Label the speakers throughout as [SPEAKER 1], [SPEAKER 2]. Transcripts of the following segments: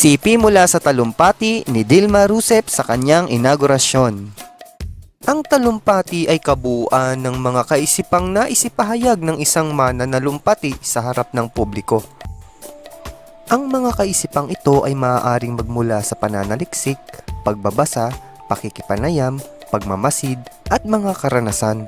[SPEAKER 1] Sipi mula sa talumpati ni Dilma Rousseff sa kanyang inaugurasyon. Ang talumpati ay kabuuan ng mga kaisipang naisipahayag ng isang mananalumpati sa harap ng publiko. Ang mga kaisipang ito ay maaaring magmula sa pananaliksik, pagbabasa, pakikipanayam, pagmamasid, at mga karanasan.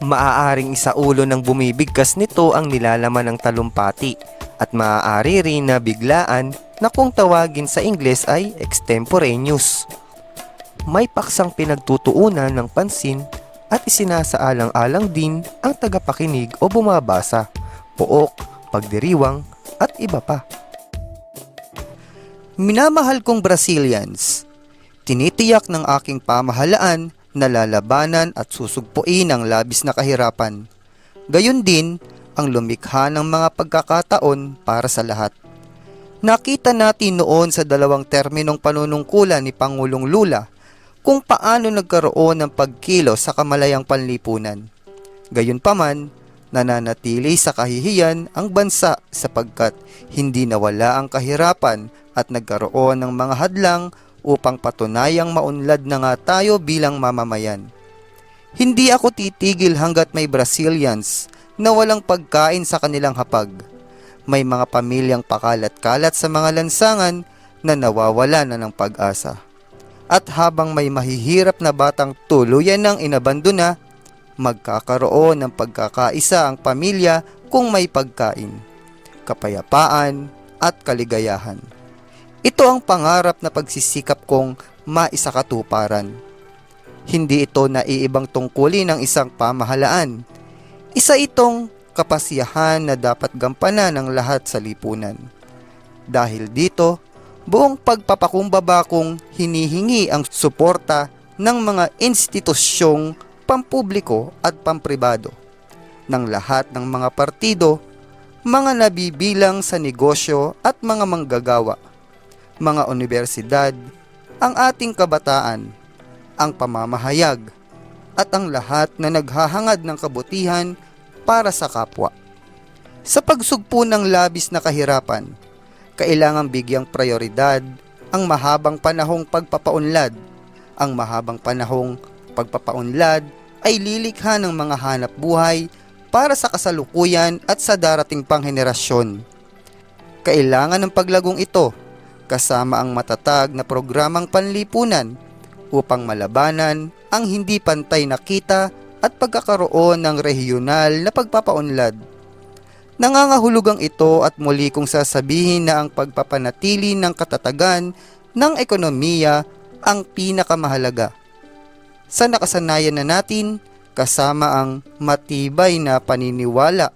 [SPEAKER 1] Maaaring isaulo ng bumibigkas nito ang nilalaman ng talumpati at maaari rin na biglaan na kung tawagin sa Ingles ay extemporaneous. May paksang pinagtutuunan ng pansin at isinasaalang-alang din ang tagapakinig o bumabasa, pook, pagdiriwang at iba pa. Minamahal kong Brazilians, tinitiyak ng aking pamahalaan na lalabanan at susugpuin ang labis na kahirapan. Gayon din ang lumikha ng mga pagkakataon para sa lahat. Nakita natin noon sa dalawang terminong panunungkulan ni Pangulong Lula kung paano nagkaroon ng pagkilo sa kamalayang panlipunan. Gayunpaman, nananatili sa kahihiyan ang bansa sapagkat hindi nawala ang kahirapan at nagkaroon ng mga hadlang upang patunayang maunlad na nga tayo bilang mamamayan. Hindi ako titigil hanggat may Brazilians na walang pagkain sa kanilang hapag. May mga pamilyang pakalat-kalat sa mga lansangan na nawawala na ng pag-asa. At habang may mahihirap na batang tuluyan ng inabandona, magkakaroon ng pagkakaisa ang pamilya kung may pagkain, kapayapaan at kaligayahan. Ito ang pangarap na pagsisikap kong maisakatuparan. Hindi ito naiibang tungkulin ng isang pamahalaan. Isa itong kapasiyahan na dapat gampanan ng lahat sa lipunan. Dahil dito, buong pagpapakumbaba kong hinihingi ang suporta ng mga institusyong pampubliko at pampribado ng lahat ng mga partido, mga nabibilang sa negosyo at mga manggagawa mga universidad, ang ating kabataan, ang pamamahayag, at ang lahat na naghahangad ng kabutihan para sa kapwa. Sa pagsugpo ng labis na kahirapan, kailangang bigyang prioridad ang mahabang panahong pagpapaunlad. Ang mahabang panahong pagpapaunlad ay lilikha ng mga hanap buhay para sa kasalukuyan at sa darating pang henerasyon. Kailangan ng paglagong ito kasama ang matatag na programang panlipunan upang malabanan ang hindi pantay na kita at pagkakaroon ng regional na pagpapaunlad. Nangangahulugang ito at muli kong sasabihin na ang pagpapanatili ng katatagan ng ekonomiya ang pinakamahalaga. Sa nakasanayan na natin, kasama ang matibay na paniniwala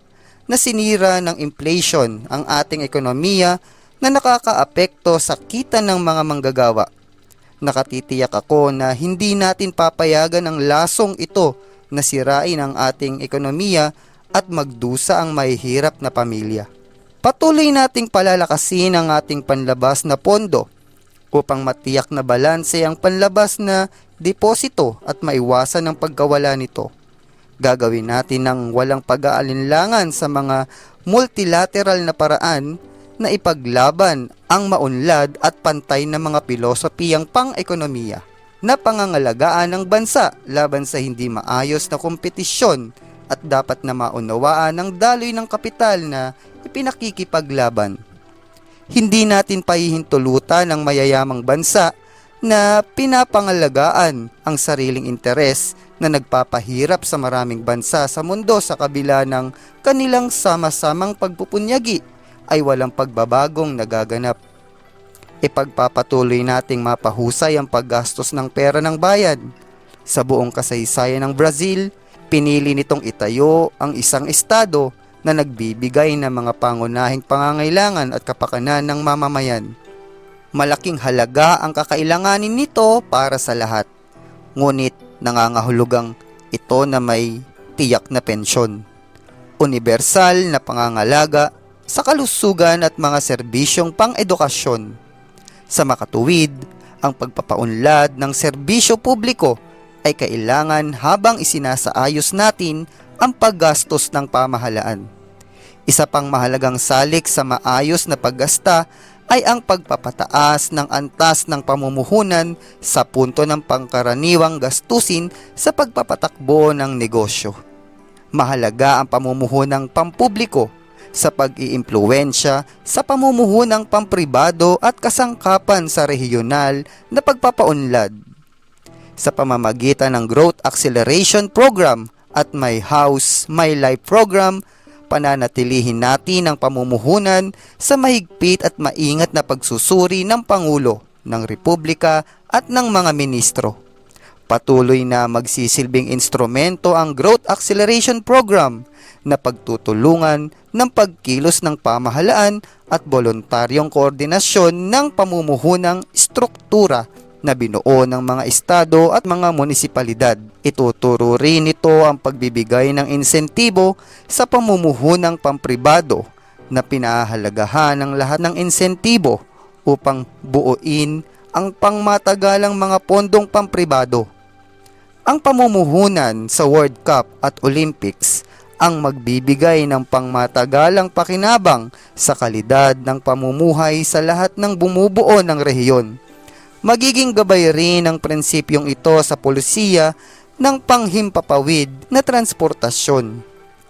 [SPEAKER 1] na sinira ng inflation ang ating ekonomiya na nakakaapekto sa kita ng mga manggagawa. Nakatitiyak ako na hindi natin papayagan ang lasong ito na sirain ang ating ekonomiya at magdusa ang mahihirap na pamilya. Patuloy nating palalakasin ang ating panlabas na pondo upang matiyak na balanse ang panlabas na deposito at maiwasan ang pagkawala nito. Gagawin natin ng walang pag-aalinlangan sa mga multilateral na paraan na ipaglaban ang maunlad at pantay na mga pilosopiyang pang-ekonomiya na pangangalagaan ng bansa laban sa hindi maayos na kompetisyon at dapat na maunawaan ng daloy ng kapital na ipinakikipaglaban. Hindi natin pahihintulutan ng mayayamang bansa na pinapangalagaan ang sariling interes na nagpapahirap sa maraming bansa sa mundo sa kabila ng kanilang sama-samang pagpupunyagi ay walang pagbabagong nagaganap. Ipagpapatuloy nating mapahusay ang paggastos ng pera ng bayan. Sa buong kasaysayan ng Brazil, pinili nitong itayo ang isang estado na nagbibigay ng mga pangunahing pangangailangan at kapakanan ng mamamayan. Malaking halaga ang kakailanganin nito para sa lahat. Ngunit nangangahulugang ito na may tiyak na pensyon. Universal na pangangalaga sa kalusugan at mga serbisyong pang-edukasyon. Sa makatuwid, ang pagpapaunlad ng serbisyo publiko ay kailangan habang isinasaayos natin ang paggastos ng pamahalaan. Isa pang mahalagang salik sa maayos na paggasta ay ang pagpapataas ng antas ng pamumuhunan sa punto ng pangkaraniwang gastusin sa pagpapatakbo ng negosyo. Mahalaga ang pamumuhunang pampubliko sa pag-iimpluwensya sa pamumuhunang pampribado at kasangkapan sa rehiyonal na pagpapaunlad. Sa pamamagitan ng Growth Acceleration Program at My House, My Life Program, pananatilihin natin ang pamumuhunan sa mahigpit at maingat na pagsusuri ng Pangulo, ng Republika at ng mga ministro. Patuloy na magsisilbing instrumento ang Growth Acceleration Program na pagtutulungan ng pagkilos ng pamahalaan at voluntaryong koordinasyon ng pamumuhunang struktura na binuo ng mga estado at mga munisipalidad. Ituturo rin ito ang pagbibigay ng insentibo sa pamumuhunang pampribado na pinahahalagahan ng lahat ng insentibo upang buuin ang pangmatagalang mga pondong pampribado. Ang pamumuhunan sa World Cup at Olympics ang magbibigay ng pangmatagalang pakinabang sa kalidad ng pamumuhay sa lahat ng bumubuo ng rehiyon magiging gabay rin ang prinsipyong ito sa polisiya ng panghimpapawid na transportasyon.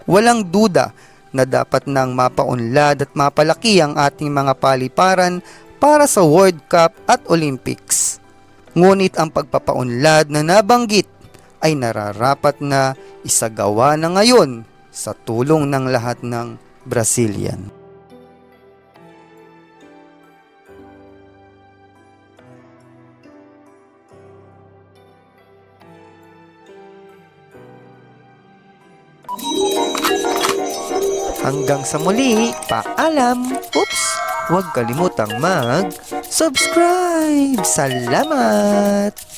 [SPEAKER 1] Walang duda na dapat nang mapaunlad at mapalaki ang ating mga paliparan para sa World Cup at Olympics. Ngunit ang pagpapaunlad na nabanggit ay nararapat na isagawa na ngayon sa tulong ng lahat ng Brazilian. Hanggang sa muli, paalam! Oops! Huwag kalimutang mag-subscribe! Salamat!